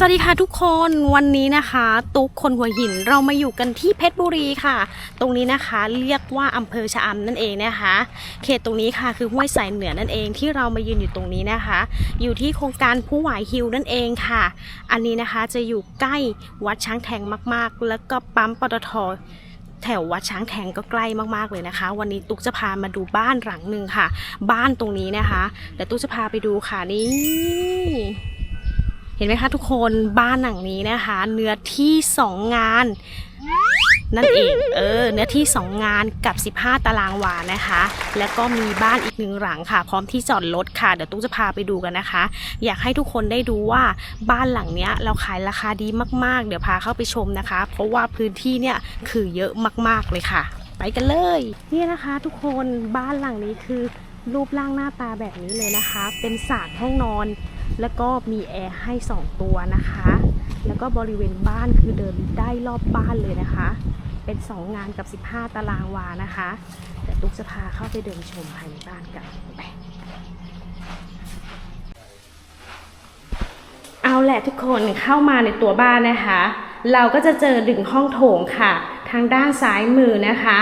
สวัสดีค่ะทุกคนวันนี้นะคะ ตุ๊กคนหัวหินเรามาอยู่กันที่เพชรบุรีค่ะ ตรงนี้นะคะเรียกว่าอำเภอชะอำนั่นเองนะคะ เขตตรงนี้ค่ะคือห้วยสายเหนือนั่นเองที่เรามายืนอยู่ตรงนี้นะคะ อยู่ที่โครงการผู้หวายฮิลนั่นเองค่ะ อันนี้นะคะจะอยู่ใกล้วัดช้างแทงมากๆ แล้วก็ปั๊มปตทแถววัดช้างแทงก็ใกล้มากๆเลยนะคะ วันนี้ตุ๊กจะพามาดูบ้านหลังหนึ่งค่ะ บ้านตรงนี้นะคะเดี๋ยวตุ๊กจะพาไปดูค่ะนี่ เห็นไหมคะทุกคนบ้านหลังนี้นะคะ เนื้อที่ 2 งาน นั่นเองเออเนื้อที่ 2 งานกับ 15 ตารางวานะคะ แล้วก็มีบ้านอีกหนึ่งหลังค่ะ พร้อมที่จอดรถค่ะ เดี๋ยวตุ๊กจะพาไปดูกันนะคะ อยากให้ทุกคนได้ดูว่าบ้านหลังเนี้ยเราขายราคาดีมากๆ เดี๋ยวพาเข้าไปชมนะคะ เพราะว่าพื้นที่เนี่ยคือเยอะมากๆเลยค่ะ ไปกันเลยเนี่ยนะคะ ทุกคนบ้านหลังนี้คือรูปร่างหน้าตาแบบนี้เลยนะคะ เป็นสาดห้องนอน แล้วก็มีแอร์ให้ 2 ตัวนะคะ แล้วก็บริเวณบ้านคือเดินได้รอบบ้านเลยนะคะ เป็น 2 งานกับ 15 ตารางวานะคะเดี๋ยวตุ๊กจะพาเข้าไปเดินชมภายในบ้านกันไปเอาแหละทุกคนเข้ามาในตัวบ้านนะคะ เราก็จะเจอดึงห้องโถงค่ะ ทางด้านซ้ายมือนะคะ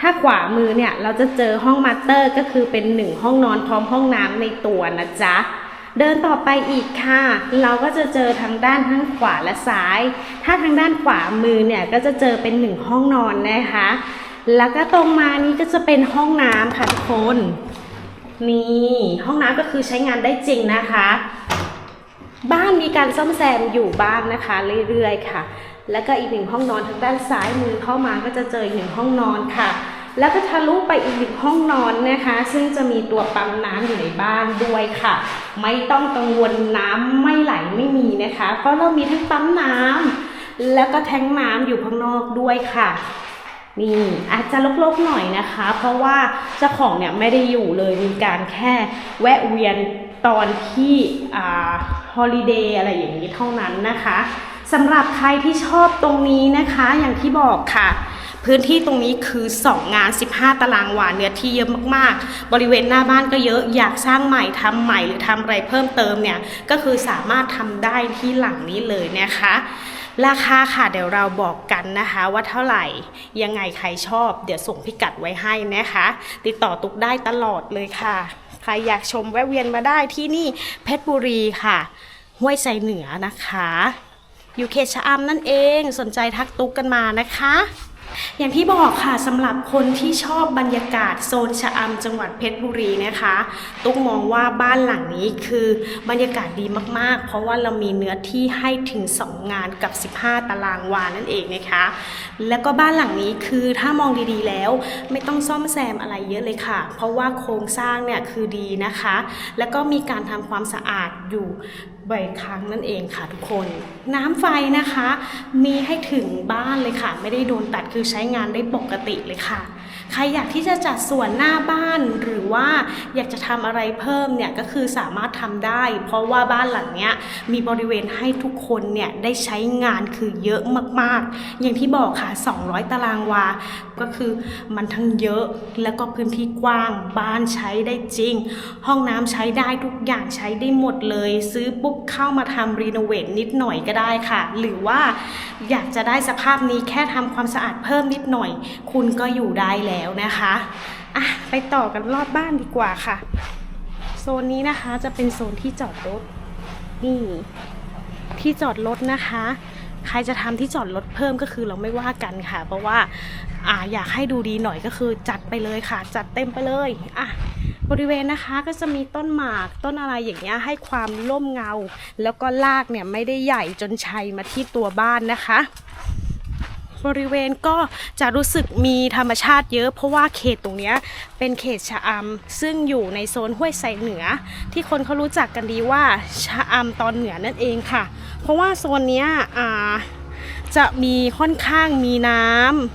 ถ้าขวามือเนี่ยเราจะเจอห้องมาสเตอร์ก็คือเป็นหนึ่งห้องนอนพร้อมห้องน้ำในตัวนะจ๊ะ เดินต่อไปอีกค่ะ เราก็จะเจอทางด้านทั้งขวาและซ้าย ถ้าทางด้านขวามือเนี่ยก็จะเจอเป็นหนึ่งห้องนอนนะคะ แล้วก็ตรงมานี้ก็จะเป็นห้องน้ำค่ะทุกคนนี่ห้องน้ำก็คือใช้งานได้จริงนะคะ บ้านมีการซ่อมแซมอยู่บ้านนะคะ เรื่อยๆค่ะ แล้วก็อีกหนึ่งห้องนอนทางด้านซ้ายมือเข้ามาก็จะเจออีกหนึ่งห้องนอนค่ะ แล้วก็ทะลุไปอีกหนึ่งห้องนอนนะคะ ซึ่งจะมีตัวปั๊มน้ำอยู่ในบ้านด้วยค่ะ ไม่ต้องกังวลน้ำไม่ไหลไม่มีนะคะ เพราะเรามีทั้งปั๊มน้ำแล้วก็แทงน้ำอยู่ข้างนอกด้วยค่ะนี่อาจจะลกๆหน่อยนะคะ เพราะว่าเจ้าของเนี่ยไม่ได้อยู่เลยมีการแค่แวะเวียนตอนที่อ่าฮอลิเดย์อะไรอย่างนี้เท่านั้นนะคะสำหรับใครที่ชอบตรงนี้นะคะ อย่างที่บอกค่ะ พื้นที่ตรงนี้คือ 2 งาน 15 ตารางวาเนื้อที่เยอะมากๆ บริเวณหน้าบ้านก็เยอะอยากสร้างใหม่ทำใหม่หรือทำอะไรเพิ่มเติมเนี่ยก็คือสามารถทำได้ที่หลังนี้เลยนะคะราคาค่ะเดี๋ยวเราบอกกันนะคะว่าเท่าไหร่ยังไงใครชอบ เดี๋ยวส่งพิกัดไว้ให้นะคะ ติดต่อตุกได้ตลอดเลยค่ะ ใครอยากชมแวะเวียนมาได้ที่นี่เพชรบุรีค่ะ ห้วยไซเหนือนะคะอยู่เขตชะอำนั่นเองสนใจทักตุกกันมานะคะ อย่างที่บอกค่ะสำหรับคนที่ชอบบรรยากาศโซนชะอำจังหวัดเพชรบุรีนะคะ ตุ๊กมองว่าบ้านหลังนี้คือบรรยากาศดีมากๆ เพราะว่าเรามีเนื้อที่ให้ถึง 2 งานกับ 15 ตารางวานั่นเองนะคะ แล้วก็บ้านหลังนี้คือถ้ามองดีๆแล้วไม่ต้องซ่อมแซมอะไรเยอะเลยค่ะ เพราะว่าโครงสร้างเนี่ยคือดีนะคะ แล้วก็มีการทำความสะอาดอยู่ บ่อยครั้งนั่นเองค่ะทุกคน น้ำไฟนะคะ มีให้ถึงบ้านเลยค่ะ ไม่ได้โดนตัดคือใช้งานได้ปกติเลยค่ะ ใครอยากที่จะจัดส่วนหน้าบ้านหรือว่าอยากจะทำอะไรเพิ่มเนี่ยก็คือสามารถทำได้ เพราะว่าบ้านหลังเนี้ยมีบริเวณให้ทุกคนเนี่ยได้ใช้งานคือเยอะมากๆ อย่างที่บอกค่ะ 200 ตารางวา ก็คือมันทั้งเยอะแล้วก็พื้นที่กว้างบ้านใช้ได้จริง ห้องน้ำใช้ได้ทุกอย่างใช้ได้หมดเลย ซื้อปุ๊บเข้ามาทำรีโนเวทนิดหน่อยก็ได้ค่ะ หรือว่าอยากจะได้สภาพนี้แค่ทำความสะอาดเพิ่มนิดหน่อย คุณก็อยู่ได้แล้วแล้วนะคะอะไปต่อกันรอบบ้านดีกว่าค่ะ โซนนี้นะคะจะเป็นโซนที่จอดรถนี่ที่จอดรถนะคะ ใครจะทำที่จอดรถเพิ่มก็คือเราไม่ว่ากันค่ะ เพราะว่าอ่าอยากให้ดูดีหน่อยก็คือจัดไปเลยค่ะ จัดเต็มไปเลยอะบริเวณนะคะก็จะมีต้นหมากต้นอะไรอย่างเงี้ยให้ความร่มเงา แล้วก็รากเนี่ยไม่ได้ใหญ่จนชัยมาที่ตัวบ้านนะคะ บริเวณก็จะรู้สึกมีธรรมชาติเยอะ เพราะว่าเขตตรงนี้เป็นเขตชะอำซึ่งอยู่ในโซนห้วยไซเหนือ ที่คนเขารู้จักกันดีว่าชะอำตอนเหนือนั่นเองค่ะ เพราะว่าโซนนี้จะมีค่อนข้างมีน้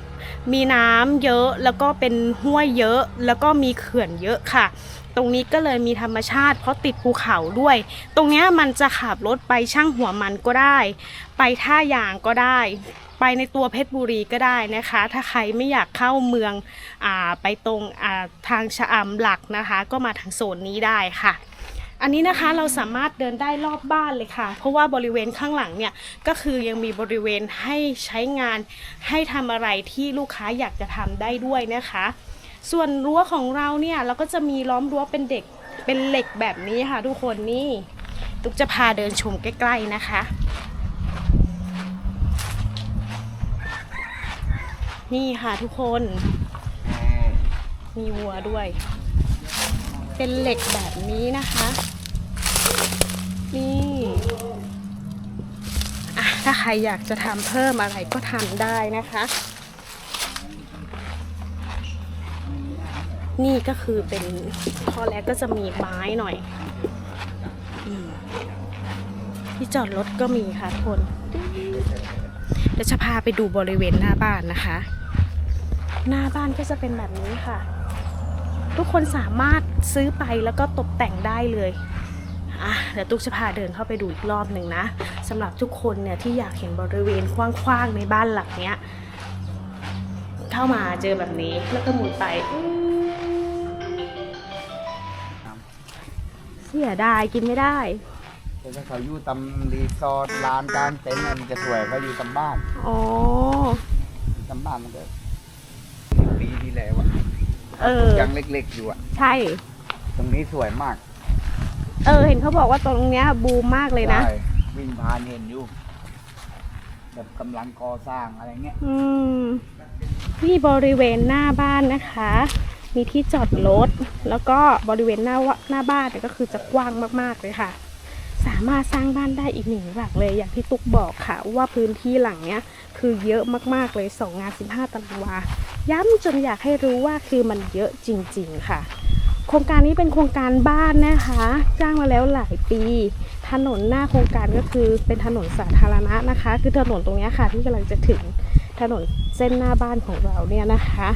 ำมีน้ำเยอะแล้วก็เป็นห้วยเยอะแล้วก็มีเขื่อนเยอะค่ะ รงนี้ก็เลยมีธรรมชาติ เพราะติดภูเขาด้วย ตรงนี้มันจะขับรถไปช่างหัวมันก็ได้ ไปท่ายางก็ได้ ไปในตัวเพชรบุรีก็ได้นะคะ ถ้าใครไม่อยากเข้าเมืองอไปตรงาทางชะอำหลักนะคะ ก็มาทางโซนนี้ได้ค่ะอันนี้นะคะเราสามารถเดินได้รอบบ้านเลยค่ะ เพราะว่าบริเวณข้างหลังเนี่ยก็คือยังมีบริเวณให้ใช้งานให้ทำอะไรที่ลูกค้าอยากจะทำได้ด้วยนะคะ ส่วนรั้วของเราเนี่ยเราก็จะมีล้อมรั้วเป็นเด็กเป็นเหล็กแบบนี้ค่ะ ทุกคนนี่ตุ๊กจะพาเดินชมใกล้ ๆนะคะ นี่ค่ะทุกคนมีวัวด้วย เป็นเหล็กแบบนี้นะคะ นี่อะถ้าใครอยากจะทำเพิ่มอะไรก็ทำได้นะคะ นี่ก็คือเป็นพอแล้วก็จะมีไม้หน่อยอที่จอดรถก็มีค่ะทุกคนเดี๋ยวจะพาไปดูบริเวณหน้าบ้านนะคะ หน้าบ้านก็จะเป็นแบบนี้ค่ะ ทุกคนสามารถซื้อไปแล้วก็ตกแต่งได้เลยอะเดี๋ยวตุ๊กจะพาเดินเข้าไปดูอีกรอบหนึ่งนะสำหรับทุกคนเนี่ยที่อยากเห็นบริเวณกว้างๆในบ้านหลังเนี้ย เข้ามาเจอแบบนี้แล้วก็หมุนไป เสียดายกินไม่ได้แต่ถ้าเขาอยู่ตำรีสอร์ทลานกลารเต็นท์น่ะมันจะสวยเขาอยู่ตำบ้านอ๋ออยู่ตำบ้านมันก็ปีที่แล้วอะเออ ยังเล็กๆอยู่อะใช่ ตรงนี้สวยมากเออ เห็นเขาบอกว่าตรงเนี้ยบูมมากเลยนะ ใช่วิ่งผ่านเห็นอยู่แบบกำลังก่อสร้างอะไรเงี้ย อืม นี่บริเวณหน้าบ้านนะคะ มีที่จอดรถ แล้วก็บริเวณหน้าว่าหน้าบ้านก็คือจะกว้างมากๆเลยค่ะ สามารถสร้างบ้านได้อีกหนึ่งหลังเลยอย่างที่ตุ๊กบอกค่ะ ว่าพื้นที่หลังเนี้ยคือเยอะมากๆเลยสองงาน 15 ตารางวา ย้ำจนอยากให้รู้ว่าคือมันเยอะจริง ๆค่ะ โครงการนี้เป็นโครงการบ้านนะคะจ้างมาแล้วหลายปี ถนนหน้าโครงการก็คือเป็นถนนสาธารณะนะคะ คือถนนตรงเนี้ยค่ะที่กำลังจะถึงถนนเส้นหน้าบ้านของเราเนี่ยนะคะ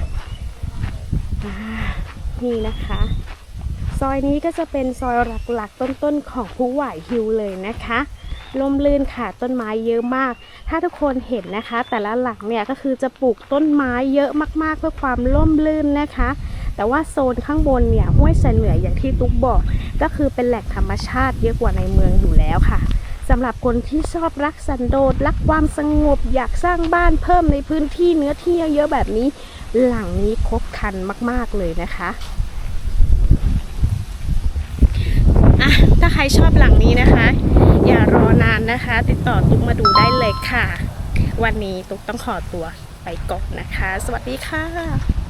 นี่นะคะ ซอยนี้ก็จะเป็นซอยหลักๆ ต้นๆของผู้ไหวฮิวเลยนะคะลมลื่นค่ะต้นไม้เยอะมาก ถ้าทุกคนเห็นนะคะ แต่ละหลังเนี่ยก็คือจะปลูกต้นไม้เยอะมากๆ เพื่อความร่มรื่นนะคะ แต่ว่าโซนข้างบนเนี่ยห้วยแสนเหนืออย่างที่ตุ๊กบอก ก็คือเป็นแหล่งธรรมชาติเยอะกว่าในเมืองอยู่แล้วค่ะสำหรับคนที่ชอบรักสันโดษรักความสงบอยากสร้างบ้านเพิ่มในพื้นที่เนื้อที่เยอะๆแบบนี้ หลังนี้ครบคันมาก ๆ เลยนะคะอะถ้าใครชอบหลังนี้นะคะ อย่ารอนานนะคะ ติดต่อตุ๊กมาดูได้เลยค่ะ วันนี้ตุ๊กต้องขอตัวไปก่อนนะคะ สวัสดีค่ะ